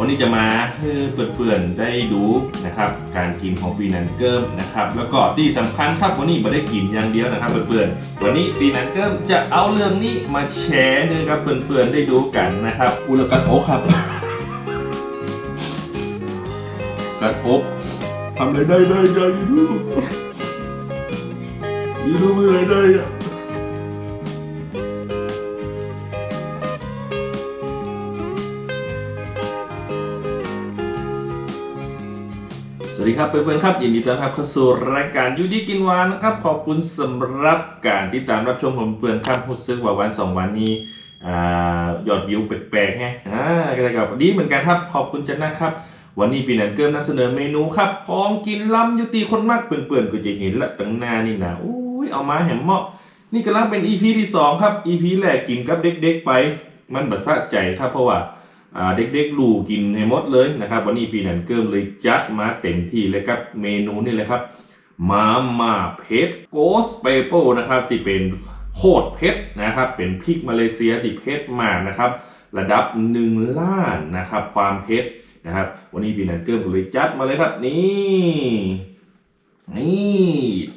วันนี้จะมาให้เพื่อนๆได้ดูนะครับการกินของปีนันเกิมนะครับแล้วก็ที่สำคัญครับวันนี้ไม่ได้กินอย่างเดียวนะครับเพื่อนๆวันนี้ปีนันเกิมจะเอาเรื่องนี้มาแชร์ให้ครับเพื่อนๆได้ดูกันนะครับอุลกันโอกครับกันโอกทำอะไรได้ได้ได้ยูทูบยูทูบมีอะไรได้ วัสดีครับเพื่อนๆครับยินดีต้อนรับเข้าสู่รายการยูดีกินหวานนะครับขอบคุณสำหรับการติดตามรับชมของเพื่อนครับรู้สึกว่าวันสองวันนี้ยอดวิวแปลกๆแฮะอ่าก็ได้กับดีเหมือนกันครับขอบคุณจันนะครับ วันนี้ปีนันเกิมนำเสนอเมนูครับของกินล้ำยุติคนมากเปื่อนๆก็จะเห็นละตั้งหน้านี่นะอุ้ยเอามาแหมเหมาะนี่กำลังเป็น EP ที่สองครับ EP แรกกินกับเด็กๆไป มันบัดซะใจครับเพราะว่า เด็กๆลูกินให้หมดเลยนะครับ วันนี้ปีนันเกิมเลยจัดมาเต็มที่เลยครับเมนูนี่เลยครับมาม่าเผ็ดโกสเปโปนะครับที่เป็นโคตรเผ็ดนะครับเป็นพริกมาเลเซียที่เผ็ดมากนะครับ ระดับหนึ่งล้านนะครับ ความเผ็ดนะครับ วันนี้ปีนันเกิมเลยจัดมาเลยครับนี่ นี่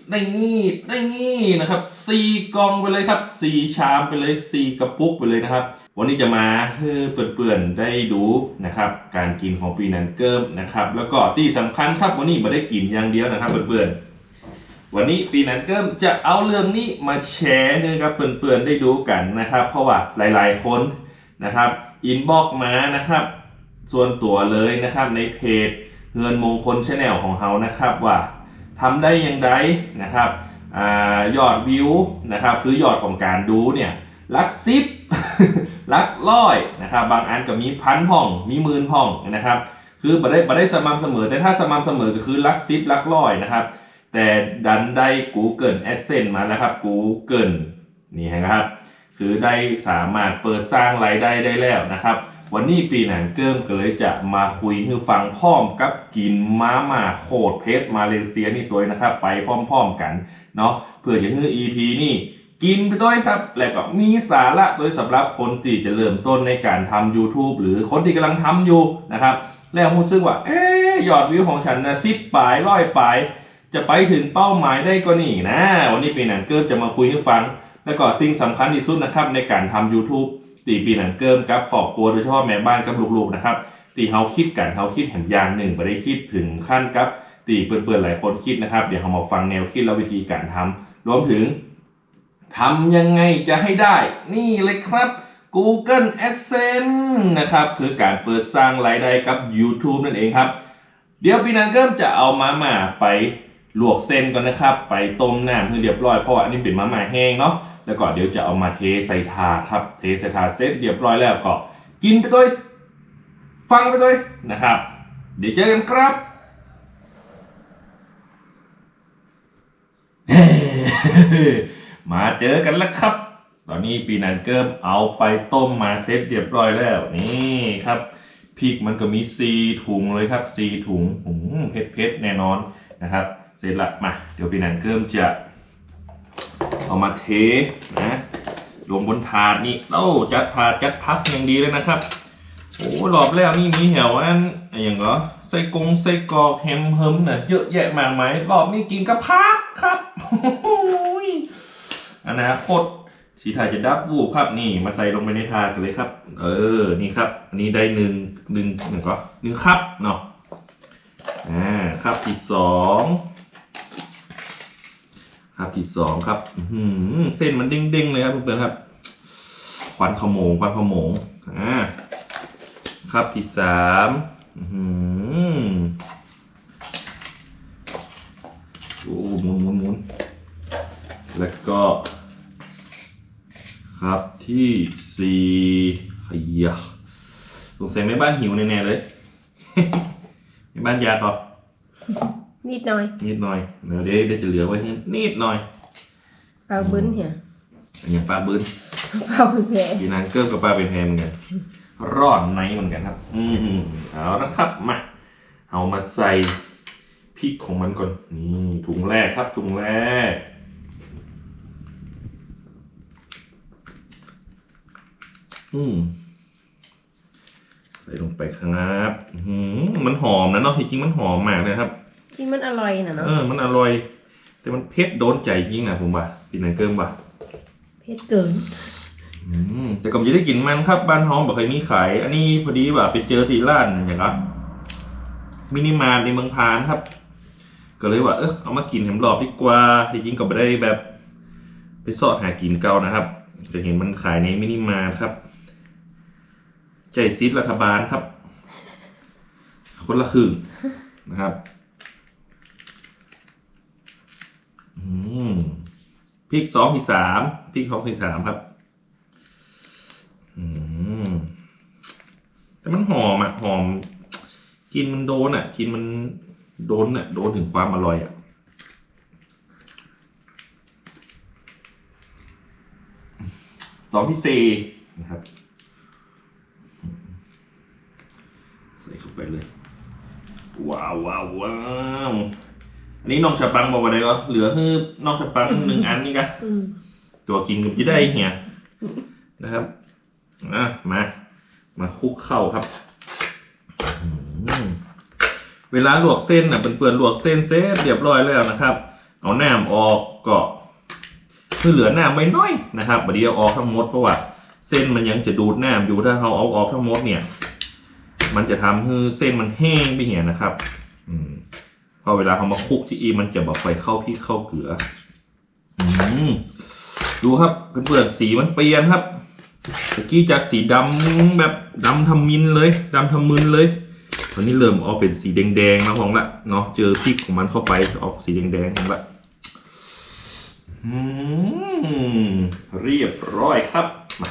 ได้นี่ได้นี่นะครับสี่กองไปเลยครับสี่ชามไปเลยสี่กระปุกไปเลยนะครับ วันนี้จะมาเปื่อนๆได้ดูนะครับ การกินของปีนันเกิมนะครับ แล้วก็ที่สำคัญครับวันนี้ม่ได้กินอย่างเดียวนะครับเปื่อนๆวันนี้ปีนันเกิมจะเอาเรื่องนี้มาแชร์ให้ครับเปื่อนๆได้ดูกันนะครับ เพราะว่าหลาย ๆ คนนะครับอินบอกมานะครับส่วนตัวเลยนะครับในเพจเงินมงคลชาแนลของเรานะครับว่า ทำได้อย่างไรนะครับอยอดวิวนะครับคือยอดของการดูเนี่ยลักซิปลักร้อยนะครับบางอันก็มีพันห้องมีหมื่นห้องนะครับคือบ่ได้บ่ได้สม่ำเสมอ แต่ถ้าสม่ำเสมอก็คือลักซิปลักร้อยนะครับ แต่ดันได้ Google Adsense มาแล้วครับ Google นี่นะครับ คือได้สามารถเปิดสร้างรายได้ได้แล้วนะครับ วันนี้ปีหนังเกิมก็เลยจะมาคุยให้ฟังพร้อมกับกินมาม่าโคตรเพชรมาเลเซียนี่ตัวนะครับ ไปพร้อมๆกันเนาะเพื่อจะให้ EP นี่กินไปด้วยครับ และก็มีสาระโดยสำหรับคนที่จะเริ่มต้นในการทำ YouTube หรือคนที่กำลังทำอยู่นะครับ แล้วรู้สึกว่า เอ๊ยอดวิวของฉันนะสิบปลายร้อยปลายจะไปถึงเป้าหมายได้ก็นี่นะ วันนี้ปีหนังเกิมจะมาคุยให้ฟัง แล้วก็สิ่งสำคัญที่สุดนะครับในการทำ YouTube ตีปีหนังเกิมกับครอบครัวโดยเฉพาะแม่บ้านกับลูกๆนะครับตีเขาคิดกันเขาคิดแห่งอย่างหนึ่งไม่ได้คิดถึงขั้นกับตีเปื่อนๆหลายคนคิดนะครับ เดี๋ยวเรามาฟังแนวคิดและวิธีการทำรวมถึงทำยังไงจะให้ได้ นี่เลยครับ Google Adsense นะครับ คือการเปิดสร้างรายได้กับ YouTube นั่นเองครับ เดี๋ยวปีนังเกิมจะเอามาม่าไปลวกเส้นก่อนนะครับ ไปต้มน้ำให้เรียบร้อยเพราะว่าอันนี้เป็นมาม่าแห้งเนาะ แล้วก็เดี๋ยวจะเอามาเทใส่ถาดครับเทใส่ถาดเสร็จเรียบร้อยแล้วก็กินไปด้วยฟังไปด้วยนะครับ เดี๋ยวเจอกันครับมาเจอกันแล้วครับ ตอนนี้ปีนันเกิมเอาไปต้มมาเสร็จเรียบร้อยแล้วนี่ครับพริกมันก็มีซีถุงเลยครับซีถุงหืมเผ็ดเผ็ดแน่นอนนะครับ เสร็จละมา เดี๋ยวปีนันเกิมจะ เอามาเทนะลงบนถาดนี่เอ้าจัดถาดจัดพักอย่างดีเลยนะครับ โอ้รอบแล้วนี่มีแถวอันอะไรอย่างเหรอไส้กงไส้กรอกแฮมเฮิมเนี่ยเยอะแยะมากมายรอบนี้กินกับพักครับโอ้ยอนาคตสีถ่ายจะดับวูบครับนี่มาใส่ลงไปในถาดกันเลยครับ เออนี่ครับ อันนี้ได้หนึ่งหนึ่งหนึ่งก็หนึ่งครับเนาะอ่าครับที่สอง ครับที่สองครับเส้นมันเด้งๆเลยครับเพื่อนๆครับควันขโมงควันขโมงอ่าครับที่สามอือหือโอ้หมุนหมุนหมุนแล้วก็ ครับที่สี่เฮียสงสัยแม่บ้านหิวแน่ๆเลยแม่บ้านอยากเหรอ นิดหน่อยนิดหน่อยเดี๋ยวเดี๋ยวเดี๋ยวจะเหลือไว้ให้นิดหน่อยเปล่าบึ้นเหี่ยอย่างปลาบืนเปล่าบึ้นแผลกีนางเกิมกับปลาเป็นแพรเหมือนกันร้อนในเหมือนกันครับ อืมเอาละครับมาเอามาใส่พริกของมันก่อนนี่ถุงแรกครับถุงแรกอืมใส่ลงไปครับ อื้อหือมันหอมนะเนาะที่จริงมันหอมมากเลยครับ ที่มันอร่อยนะเนาะเออมันอร่อย แต่มันเผ็ดโดนใจจริงนะผมว่าปีนันเกิมว่ะเผ็ดเกินอืมแต่ก็จะได้กินมันครับ บ้านหอมบอกเคยมีขาย อันนี้พอดีว่าไปเจอที่ร้านอย่างก็มินิมาร์ทในเมืองพานครับ ก็เลยว่าเออเอามากินแหมรอบดีกว่าที่จริงก็ไม่ได้แบบ ไปสอดหากินเก่านะครับจะเห็นมันขายในมินิมาร์ทครับ ใจซิดรัฐบาลครับ คนละครึ่งนะครับ อืม พริกสองพริกสามพริกสองพริกสามครับ อืมแต่มันหอมอะหอม กินมันโดนอะ กินมันโดนอะ โดนถึงความอร่อยอะสองที่เซนะครับ ใส่เข้าไปเลย ว้าวว้าวว้าว อันนี้น้องชะปังบอกว่าอะไรก็เหลือคือน้องชะปังหนึ่งอันนี่กันอืมตัวกินก็จะได้เหี่ยนะครับอะมา มาคลุกเข้าครับอืมเวลาลวกเส้นน่ะเปื่อนๆลวกเส้นเสร็จเรียบร้อยแล้วนะครับ เอาน้ำออกก็คือเหลือน้ำไว้น้อยนะครับบดนี้เอาออกทั้งหมดเพราะว่าเส้นมันยังจะดูดน้ำอยู่ถ้าเราเอาออกทั้งหมดเนี่ย มันจะทำให้เส้นมันแห้งไปเหี่ยนะครับ อืม พอเวลาเขามาคลุกที่อีมันจะแบอกไปเข้าพริกเข้าเกลืออืมดูครับเพื่อนๆสีมันเปลี่ยนครับตะกี้จากสีดำแบบดำทำมินเลยดำทำมึนเลยตอนนี้เริ่มออกเป็นสีแดงๆแล้วของละเนาะเจอพริกของมันเข้าไปออกสีแดงๆของละเรียบร้อยครับมา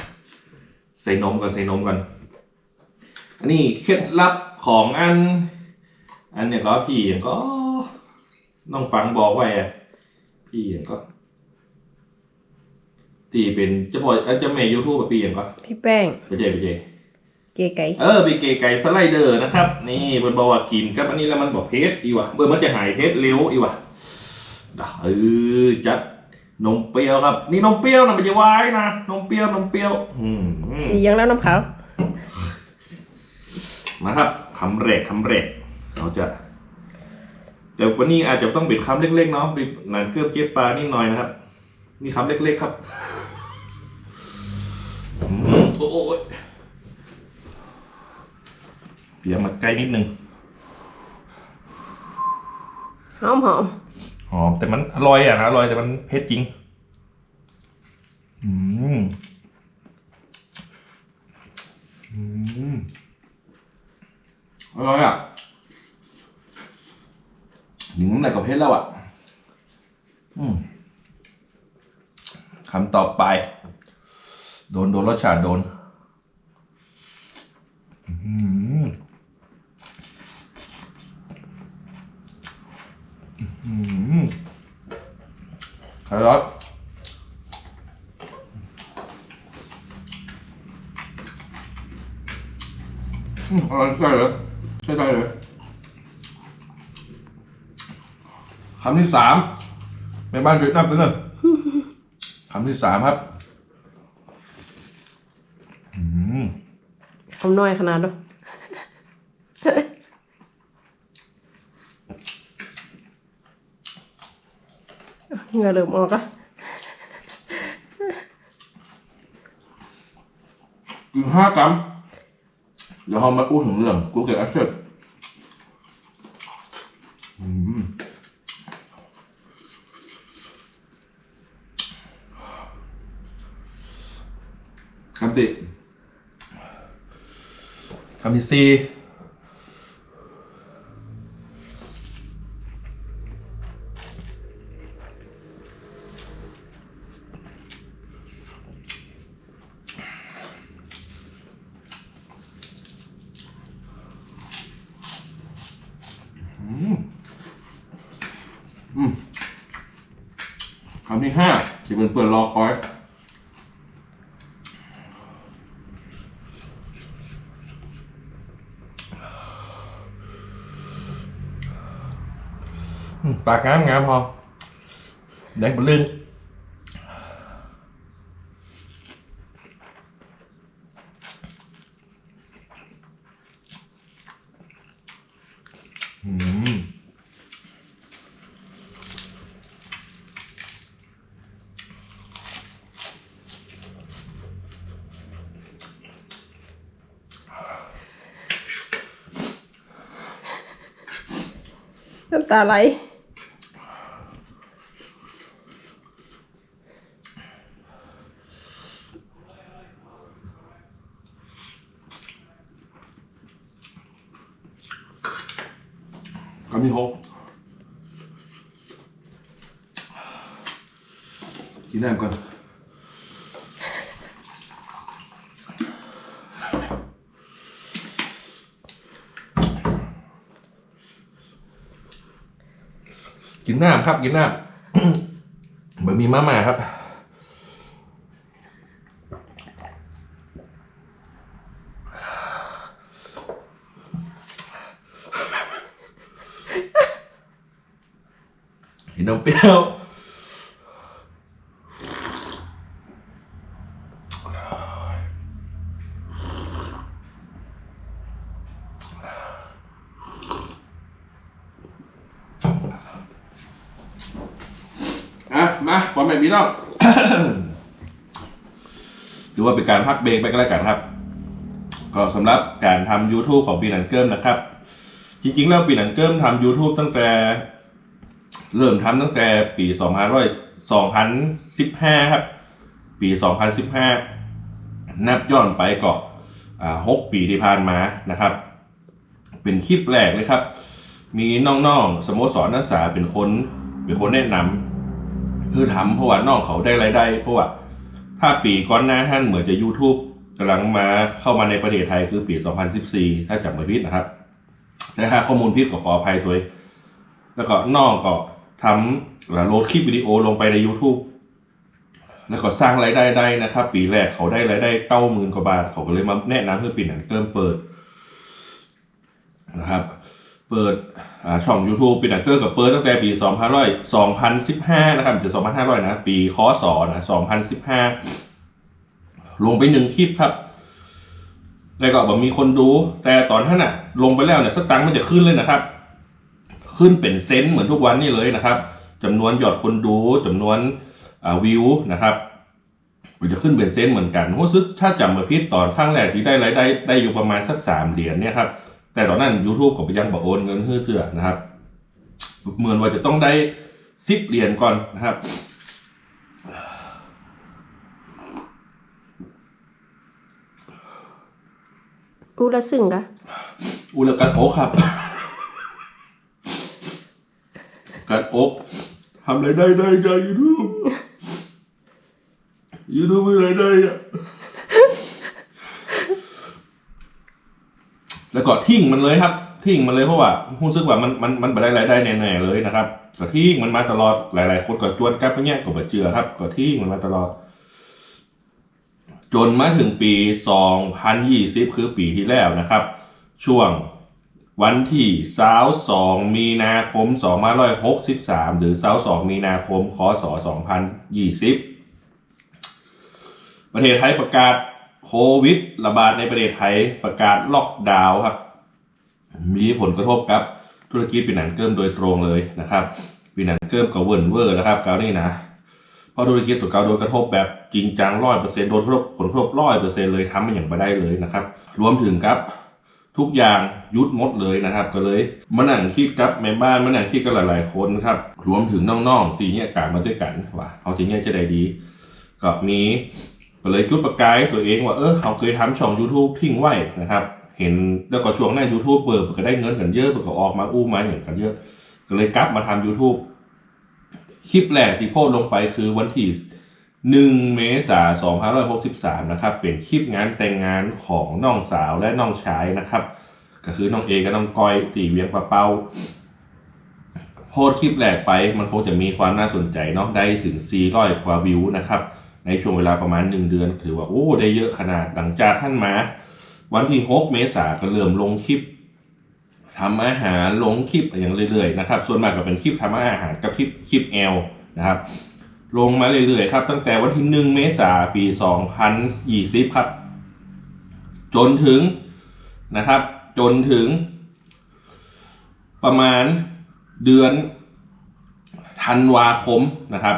ใส่นมก่อนใส่นมก่อนอันนี้เคล็ดลับของอัน อันเนี่ยก็พี่อย่างก็น้องปังบอกไว้อะพี่อย่างก็ ตีเป็นเจ้าพ่อเอ้ยเจ้าแม่ยูทูบปีอย่างก็พี่แป้งไปเจไปเจเก๋ไก่เออไปเกไก่สไลเดอร์นะครับ นี่เบิร์บอกว่ากินกับอันนี้แล้วมันบอกเพชรอีวะเบิร์มันจะหายเพชรเร็วอีวะดาเออจัดนมเปรี้ยวครับ นี่นมเปรี้ยวนะไม่ใช่วายนะนมเปรี้ยวนมเปรี้ยวอืมสียังแล้วน้ำขาวมาครับคำแรกคำแรก เราจะ แต่วันนี้อาจจะต้องเป็นคำเล็กๆเนาะเป็นหนันเกือบเจี๊ยบปลานิดหน่อยนะครับ นี่คำเล็กๆครับอืมโอ้ยเดี๋ยวมาใกล้นิดนึงหอมหอมหอมแต่มันอร่อยอะนะอร่อยแต่มันเผ็ดจริง อืมอืมอร่อยอะ หนึ่งน้ำลายกับเผ็ดแล้วอะอคำต่อไป โดนโดนรสชาติโดนอืมอืมไข่ร้อนอืมอร่อยใช่เลยใช่ได้เลย คำที่สามแม่บ้านจุดนับไปเลยคำที่สามครับอืมคำน้อยขนาดนั้นเหงื่อเริ่มออกอะกินห้ากรัมเดี๋ยวเรามาอู้ถึงเรื่องกูเกิดแอคเซน คำที่คำที่สี่ tạt ngắm ngắm không để mà lên. Hmm. Nước ta lấy. พอแดงบนลึงน้ำตาไหกกินน้ำก่อนกินน้ำครับกินน้ำบะหมี่มาม่าครับ นน้ำเปรี้ยวอะมาพร้อมไหมพี่น้องถือว่าเป็นการพักเบรกไปก็แล้วกันครับ ก็สำหรับการทำ YouTube ของปีนันเกิมนะครับ จริงๆ แล้วปีนันเกิมทำ YouTube ตั้งแต่ เริ่มทำตั้งแต่ปี2 5 0 2015 ครับ ปี 2015 นับย้อนไปก็อ่า6ปีที่ผ่านมานะครับ เป็นคลิปแรกเลยครับ มีน้องๆสโมสรนักศึกษาเป็นคนเป็นคนแนะนำคือทำเพราะว่าน้องเขาได้รายได้เพราะว่าถ้าปีก่อนหน้าท่านเหมือนจะ YouTube กำลังมาเข้ามาในประเทศไทยคือปี 2014 ถ้าจำไม่ผิดนะครับแต่ถ้าข้อมูลผิดก็ขออภัยตัวแล้วก็น้องก็ ทำโหลดคลิปวิดีโอลงไปใน YouTube แล้วก็สร้างรายได้ได้นะครับ ปีแรกเขาได้รายได้เก้าหมื่นกว่าบาท เขาก็เลยมาแนะนำเพื่อปีหนังเริ่มเปิดนะครับ เปิดช่อง YouTube ปีหนังเกอร์กับเปิดตั้งแต่ปี 2 5 0 2015 นะครับจะ2,500 นะ ปีคศนะ 2015 ลงไปหนึ่งคลิปครับ แล้วก็บมีคนดู แต่ตอนท่านอะลงไปแล้วเนี่ยสตังค์มันจะขึ้นเลยนะครับ ขึ้นเป็นเซนต์เหมือนทุกวันนี้เลยนะครับจำนวนยอดคนดูจำนวนอ่าวิวนะครับมันจะขึ้นเป็นเซนต์เหมือนกันรู้สึกถ้าจำมาพิษตอนข้างแรกที่ได้รายได้ได้อยู่ประมาณสักสามเหรียญเนี่ยครับแต่ตอนนั้น YouTube ก็ไปยังบอกโอนเงินเพื่อเถื่อนะครับเหมือนว่าจะต้องได้สิบเหรียญก่อนนะครับอูละซึ่งกะอุลกัดอกครับ กัดอกทำอะไรได้ได้กับยูทูบยูทูบมีอะไรายได้อะแล้วก็ทิ้งมันเลยครับ ทิ้งมันเลยเพราะว่ารู้สึกว่ามันมันมันไม่ได้รายได้แน่ๆเลยนะครับก็ทิ้งมันมาตลอดหลาย ๆ คนก็จวนกับเงี้ยก็บ่เจือครับ ก็ทิ้งมันมาตลอด จนมาถึงปี 2020 คือปีที่แล้วนะครับ ช่วง วันที่22มีนาคม2563 หรือ22มีนาคมคศ2020 ประเทศไทยประกาศโควิด ระบาดในประเทศไทยประกาศล็อกดาวน์ครับ มีผลกระทบกับธุรกิจปีนันเกิมโดยตรงเลยนะครับปีนันเกิมกับเวิร์นเวอร์แล้วครับเกานี่นะเพราะธุรกิจตัวเกาโดนกระทบแบบจริงจังร้อยเปอร์เซ็นต์โดนผลกระทบร้อยเปอร์เซ็นต์เลยทำมันอย่างไปได้เลยนะครับ รวมถึงครับ ทุกอย่างยุดหมดเลยนะครับ ก็เลยมานั่งคิดกับแม่บ้านมานั่งคิดกันหลายๆคนครับรวมถึงน้องๆตีเนี่ยกามาด้วยกันว่าเอาทีเนี้ยจะได้ดีก็มีก็เลยจุดประกายตัวเองว่าเออเราเคยทำช่อง YouTube ทิ้งไว้นะครับ เห็นแล้วก็ช่วงหน้า YouTube เปิดก็ได้เงินกันเยอะก็ออกมาอู้มาอย่างกันเยอะ ก็เลยกลับมาทำ YouTube คลิปแรกที่โพสลงไปคือวันที่ หนึ่งเมษายน2563 นะครับ เป็นคลิปงานแต่งงานของน้องสาวและน้องชายนะครับ ก็คือน้องเอกับน้องก้อยตีเวียงปะเป้าโพสคลิปแรกไปมันคงจะมีความน่าสนใจเนาะได้ถึง 400 กว่าวิวนะครับ ในช่วงเวลาประมาณ 1 เดือน ถือว่า โอ้ ได้เยอะขนาดหลังจากท่านมา วันที่ 6 เมษายนก็เริ่มลงคลิปทำอาหารลงคลิปอย่างเรื่อยๆนะครับ ส่วนมากก็เป็นคลิปทำอาหารกับคลิปคลิปแอลนะครับ ลงมาเรื่อยๆครับ ตั้งแต่วันที่ 1 เมษายนปี 2020 ครับ จนถึงนะครับ จนถึง ประมาณเดือนธันวาคมนะครับ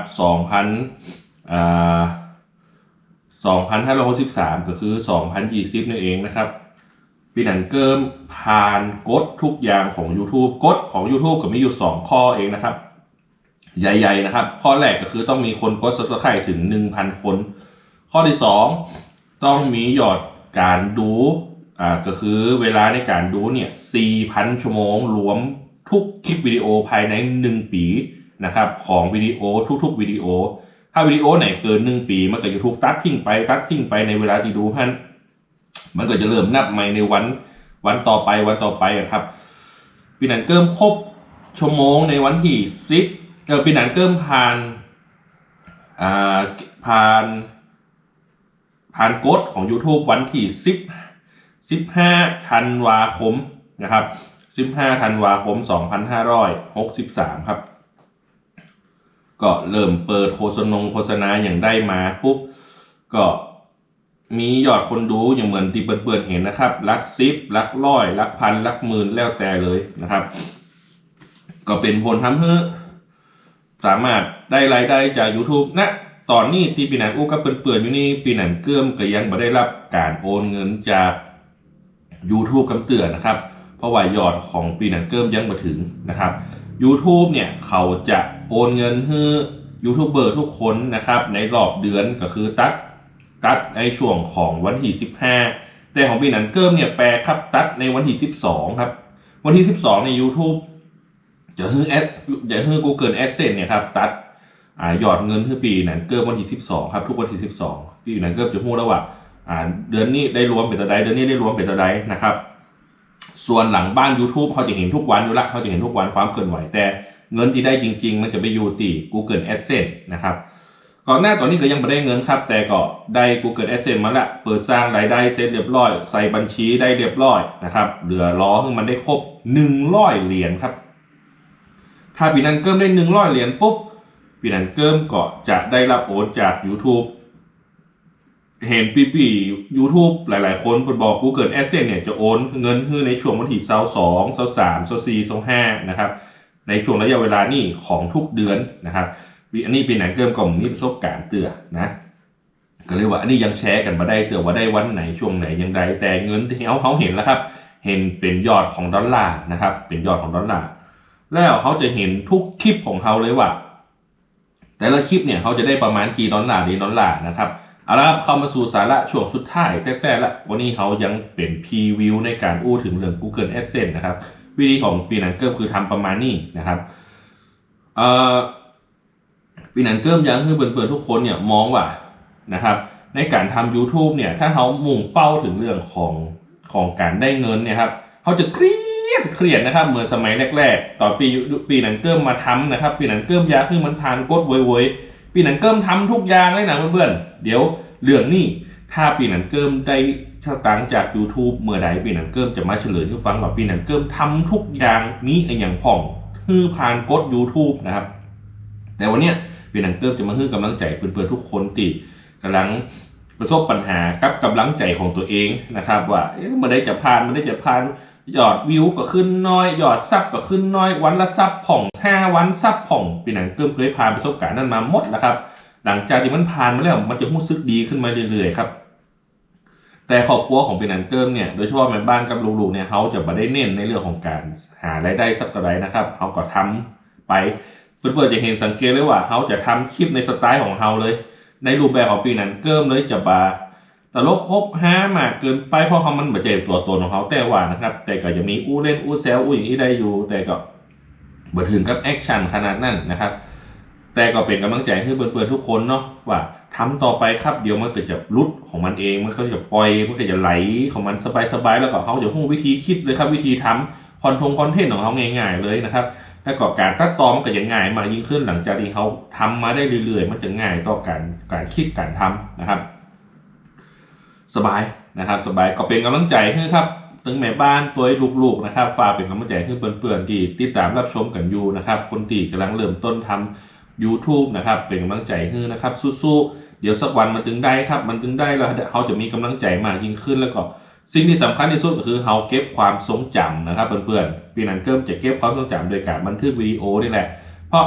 2000อ่า2563 ก็คือ 2020 นั่นเองนะครับปีนันเกิมผ่านกฎทุกอย่างของ YouTube กฎของ YouTube ก็มีอยู่ 2 ข้อเองนะครับ ใหญ่ๆนะครับ ข้อแรกก็คือต้องมีคนกด subscribe ถึง 1,000 คน ข้อที่ 2 ต้องมียอดการดูอ่าก็คือเวลาในการดูเนี่ย 4,000 ชั่วโมง รวมทุกคลิปวิดีโอภายใน 1 ปีนะครับของวิดีโอทุกๆวิดีโอ ถ้าวิดีโอไหนเกิน 1 ปี มันก็จะถูกตัดทิ้งไปตัดทิ้งไปในเวลาที่ดูฮั่นมันก็จะเริ่มนับใหม่ในวันวันต่อไปวันต่อไปอะครับปีนันเกิมครบชั่วโมงในวันที่สิบ เออปีนันเกิมผ่านอ่าผ่านผ่านกฎของ YouTube วันที่10 15ธันวาคมนะครับ15ธันวาคม 2563 ครับ ก็เริ่มเปิดโฆษณงโฆษณาอย่างได้มาปุ๊บก็มียอดคนดูอย่างเหมือนที่เปิดๆเห็นนะครับลักซิปลักร้อยลักพันลักหมื่นแล้วแต่เลยนะครับ ก็เป็นผลทำให้ สามารถได้รายได้จาก YouTube ณตอนนี้ที่ปีนันอู้กับเปื่อนๆอยู่นี่ปีนันเกื้อมก็ยังไม่ได้รับการโอนเงินจาก YouTube กำเตือนนะครับ เพราะว่ายอดของปีนันเกิมยังไมาถึงนะครับ YouTube เนี่ยเขาจะโอนเงินให้ยูทูบเบอร์ทุกคนนะครับ ในรอบเดือนก็คือตัดตัดในช่วงของวันที่ 15 แต่ของปีนันเกิมเนี่ยแปลครับตัดในวันที่ 12 ครับ วันที่ 12 ใน YouTube จะฮือแอดจะฮือ Google Adsense เนี่ยครับตัดอ่ายอดเงินคือปีนั้นเกิมวันที่12ครับทุกวันที่12ปีนั้นเกิมจะพูดแล้วว่าอ่าเดือนนี้ได้รวมเป็นตัวใดเดือนนี้ได้รวมเป็นตัวใดนะครับ ส่วนหลังบ้าน YouTube เขาจะเห็นทุกวันอยู่ละเขาจะเห็นทุกวันความเคลื่อนไหวแต่เงินที่ได้จริง ๆ มันจะไปอยู่ที่ Google Adsense นะครับก่อนหน้าตอนนี้ก็ยังไม่ได้เงินครับ แต่ก็ได้ Google Adsense มาละเปิดสร้างรายได้เสร็จเรียบร้อย ใส่บัญชีได้เรียบร้อยนะครับเหลือรอให้มันได้ครบ100เหรียญครับ ถ้าปีนันเกิมได้100เหรียญปุ๊บปีนันเกิมก็จะได้รับโอนจาก YouTube เห็นปีปี YouTube หลาย ๆ คนเพิ่นบอก Google Adsense เนี่ยจะโอนเงินให้ในช่วงวันที่22 23 24 25นะครับ ในช่วงระยะเวลานี้ของทุกเดือนนะครับอันนี้ปีไหนเกิมก็มีประสบการณ์เตือนะก็เลยว่าอันนี้ยังแชร์กันมาได้เตือว่าได้วันไหนช่วงไหนยังไงแต่เงินที่เขาเขาเห็นแล้วครับ เห็นเป็นยอดของดอลลาร์นะครับ เป็นยอดของดอลลาร์ แล้วเขาจะเห็นทุกคลิปของเขาเลยว่า แต่ละคลิปเนี่ยเขาจะได้ประมาณกี่ดอลลาร์ดีดอลลาร์นะครับเอาละครับเข้ามาสู่สาระช่วงสุดท้ายแต่แต่ละวันนี้เขายังเป็นพรีวิวในการอู้ถึงเรื่อง Google Adsense นะครับ วิธีของปีนันเกิมคือทำประมาณนี้นะครับเอ่อปีนันเกิมยังคือเพื่อนๆทุกคนเนี่ยมองว่านะครับ ในการทำ YouTube เนี่ยถ้าเขามุ่งเป้าถึงเรื่องของของการได้เงินเนี่ยครับ เขาจะเครียดเครียดนะครับเหมือนสมัยแรกๆตอนปีปีหนันเกิมมาทำนะครับ ปีหนันเกิมยาคือมันผ่านกดเว้ยๆปีหนันเกิมทำทุกอย่างเลยนะเพื่อนๆเดี๋ยวเรื่องนี้ถ้าปีหนันเกิมได้ชะตังจาก YouTube เมื่อใดปีหนันเกิมจะมาเฉลยให้ฟังว่าปีหนันเกิมทำทุกอย่างมีไอ้อย่างผ่องคือผ่านกด YouTube นะครับ แต่วันเนี้ยปีหนังเกิมจะมาให้กำลังใจเพื่อนๆทุกคนที่กำลังประสบปัญหากับกำลังใจของตัวเองนะครับ ว่าเมื่อได้จะผ่านเมื่อได้จะผ่าน ยอดวิวก็ขึ้นน้อยยอดซับก็ขึ้นน้อยวันละซับผ่องห้าวันซับผ่องปีนังเกิมเคยผ่านประสบการณ์นั้นมาหมดแล้วครับ หลังจากที่มันผ่านมาแล้วมันจะรู้สึกดีขึ้นมาเรื่อยๆครับแต่ครอบครัวของปีนันเกิมเนี่ยโดยเฉพาะแม่บ้านกับลูกๆเนี่ยเขาจะไม่ได้เน้นในเรื่องของการหารายได้สักเท่าไรนะครับเขาก็ทำไปเพื่อนๆจะเห็นสังเกตเลยว่าเขาจะทำคลิปในสไตล์ของเขาเลย ในรูปแบบของปีนั้นเกิมเลยจะบา ต่ลกครบห้ามากเกินไปเพราะเขามันบาดเจ็บตัวตนของเขาแต่ว่านะครับ แต่ก็จะมีอู้เล่นอู้แซวอู้อย่างนี้ได้อยู่ แต่ก็บ่ถึงกับแอคชั่นขนาดนั้นนะครับ แต่ก็เป็นกำลังใจให้เพื่อนๆทุกคนเนาะว่าทำต่อไปครับเดี๋ยวมันก็จะรุดของมันเอง มันก็จะปล่อยมันก็จะไหลของมันสบายๆแล้วก็เขาจะหู้วิธีคิดเลยครับ วิธีทำคอนทงคอนเทนต์ของเขาง่ายๆเลยนะครับแล้วก็การตัดต่อมันก็จะง่ายมากยิ่งขึ้นหลังจากที่เขาทำมาได้เรื่อยๆ มันจะง่ายต่อการการคิดการทำนะครับ สบายนะครับสบายก็เป็นกำลังใจให้ครับถึงแม่บ้านตัวลูกๆนะครับฝากเป็นกำลังใจให้เพื่อนๆที่ติดตามรับชมกันอยู่นะครับ คนที่กำลังเริ่มต้นทำ YouTube นะครับ เป็นกำลังใจให้นะครับสู้ๆเดี๋ยวสักวันมันถึงได้ครับ มันถึงได้แล้วเขาจะมีกำลังใจมากยิ่งขึ้นแล้วก็สิ่งที่สำคัญที่สุดก็คือเราเก็บความทรงจำนะครับเพื่อนๆปีนั้นเกิมจะเก็บความทรงจำโดยการบันทึกวิดีโอนี่แหละ เพราะ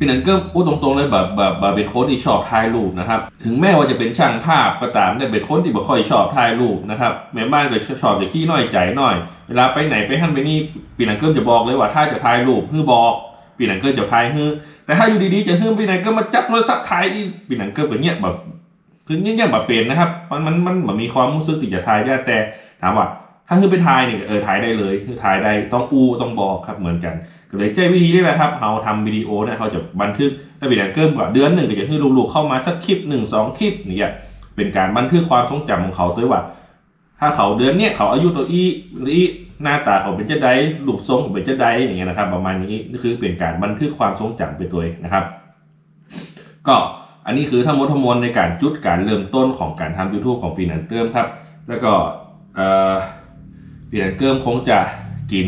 พี่นันเกิมพูดตรงๆเลยแบบแบบแบบเป็นคนที่ชอบถ่ายรูปนะครับ ถึงแม้ว่าจะเป็นช่างภาพก็ตามแต่เป็นคนที่บ่ค่อยชอบถ่ายรูปนะครับแม่บ้านก็ชอบจะขี้น้อยใจหน่อย เวลาไปไหนไปหั่นไปนี่พี่นันเกิมจะบอกเลยว่าถ้าจะถ่ายรูปฮือบอกพี่นันเกิมจะถ่ายฮือแต่ถ้าอยู่ดีๆจะฮือพี่นันเกิมมาจับโทรศัพท์ถ่ายอีพี่นันเกิมแบบเนี้ยแบบคือเงี้ยๆแบบเป็นนะครับ มันมันมันมันมีความรู้สึกที่จะถ่ายได้แต่ถามว่า ถ้าคือไปถ่ายเนี่ยเออถ่ายได้เลยคือถ่ายได้ต้องอูต้องบอกครับเหมือนกัน ก็เลยเจ้วิธีนี่แหละครับเราทำวิดีโอเนี่ยเขาจะบันทึกถ้าเป็นอย่างเกิมกว่าเดือนหนึ่งก็จะให้ลูกๆเข้ามาสักคลิปหนึ่งสองคลิปเนี่ยเป็นการบันทึกความทรงจำของเขาด้วยว่า ถ้าเขาเดือนเนี่ยเขาอายุตัวอีอีหน้าตาเขาเป็นเจ้าใดรูปทรงเขาเป็นเจ้าใดอย่างเงี้ยนะครับ ประมาณนี้นี่คือเป็นการบันทึกความทรงจำไปตัวนะครับ ก็อันนี้คือทั้งหมดทั้งมวลในการจุดการเริ่มต้นของการทำ YouTube ของปีนันเกิมครับ แล้วก็เอ่อปีนันเกิมคงจะกิน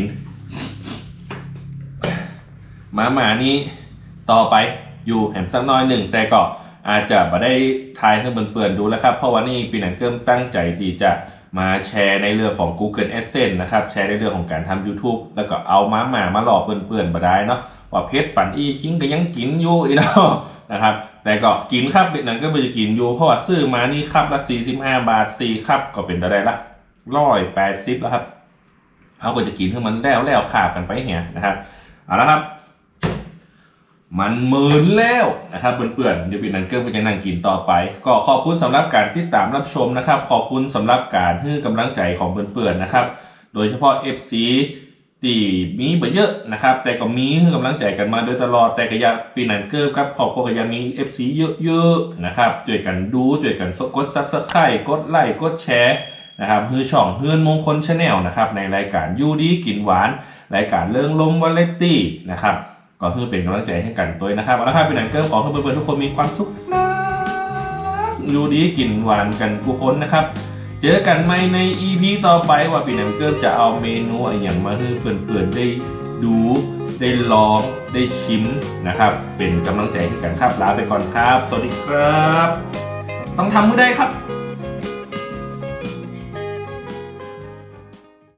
หมาหมานี้ต่อไปอยู่แหมสักน้อยหนึ่ง แต่ก็อาจจะมาได้ทายให้เปื่อนๆดูแล้วครับ เพราะว่านี่ปีนันเกิมตั้งใจที่จะมาแชร์ในเรื่องของ Google Adsense นะครับ แชร์ในเรื่องของการทำ YouTube แล้วก็เอาหมาหมามาหลอกเปื่อนๆมาได้เนาะว่าเพชรปั่นอีคิงก็ยังกินอยู่อีเนาะนะครับแต่ก็กินครับปีนันก็ไม่จะกินอยู่เพราะว่าซื้อมานี่ครับละ45บาท4ครับก็เป็นอะไรละร้อยแปดสิบแล้วครับเขาก็จะกินให้มันแล้วแล้วขาบกันไปเหียนะครับเอาละครับ มันหมื่นแล้วนะครับเพื่อนๆเดี๋ยวปีนันเกิร์ก็จะนั่งกินต่อไป ก็ขอบคุณสำหรับการติดตามรับชมนะครับ ขอบคุณสำหรับการให้กำลังใจของเพื่อนๆนะครับ โดยเฉพาะ FC ที่มีบ่เยอะนะครับ แต่ก็มีให้กำลังใจกันมาโดยตลอดแต่ก็อยังปีนันเกิร์ครับขอบคุณก็ยังมี FC เยอะๆนะครับช่วยกันดูช่วยกันกดซับสไครต์กดไลค์กดแชร์นะครับฮือช่องเฮือนมงคลชาแนลนะครับในรายการยูดีกินหวาน รายการเรื่องลมวาเลนตี้นะครับ ก็คือเป็นกำลังใจให้กันตัวนะครับเอาละครับเป็นหนังเกิร์ขอให้เพื่อนๆทุกคนมีความสุขนะอยู่ดีกินหวานกันทุกคนนะครับ เจอกันใหม่ใน EP ต่อไปว่าปีนังเกิร์จะเอาเมนูอะไรอย่างมาให้เพื่อนๆได้ดูได้ลองได้ชิมนะครับ เป็นกำลังใจให้กันครับลาไปก่อนครับ สวัสดีครับ ต้องทำมือได้ครับ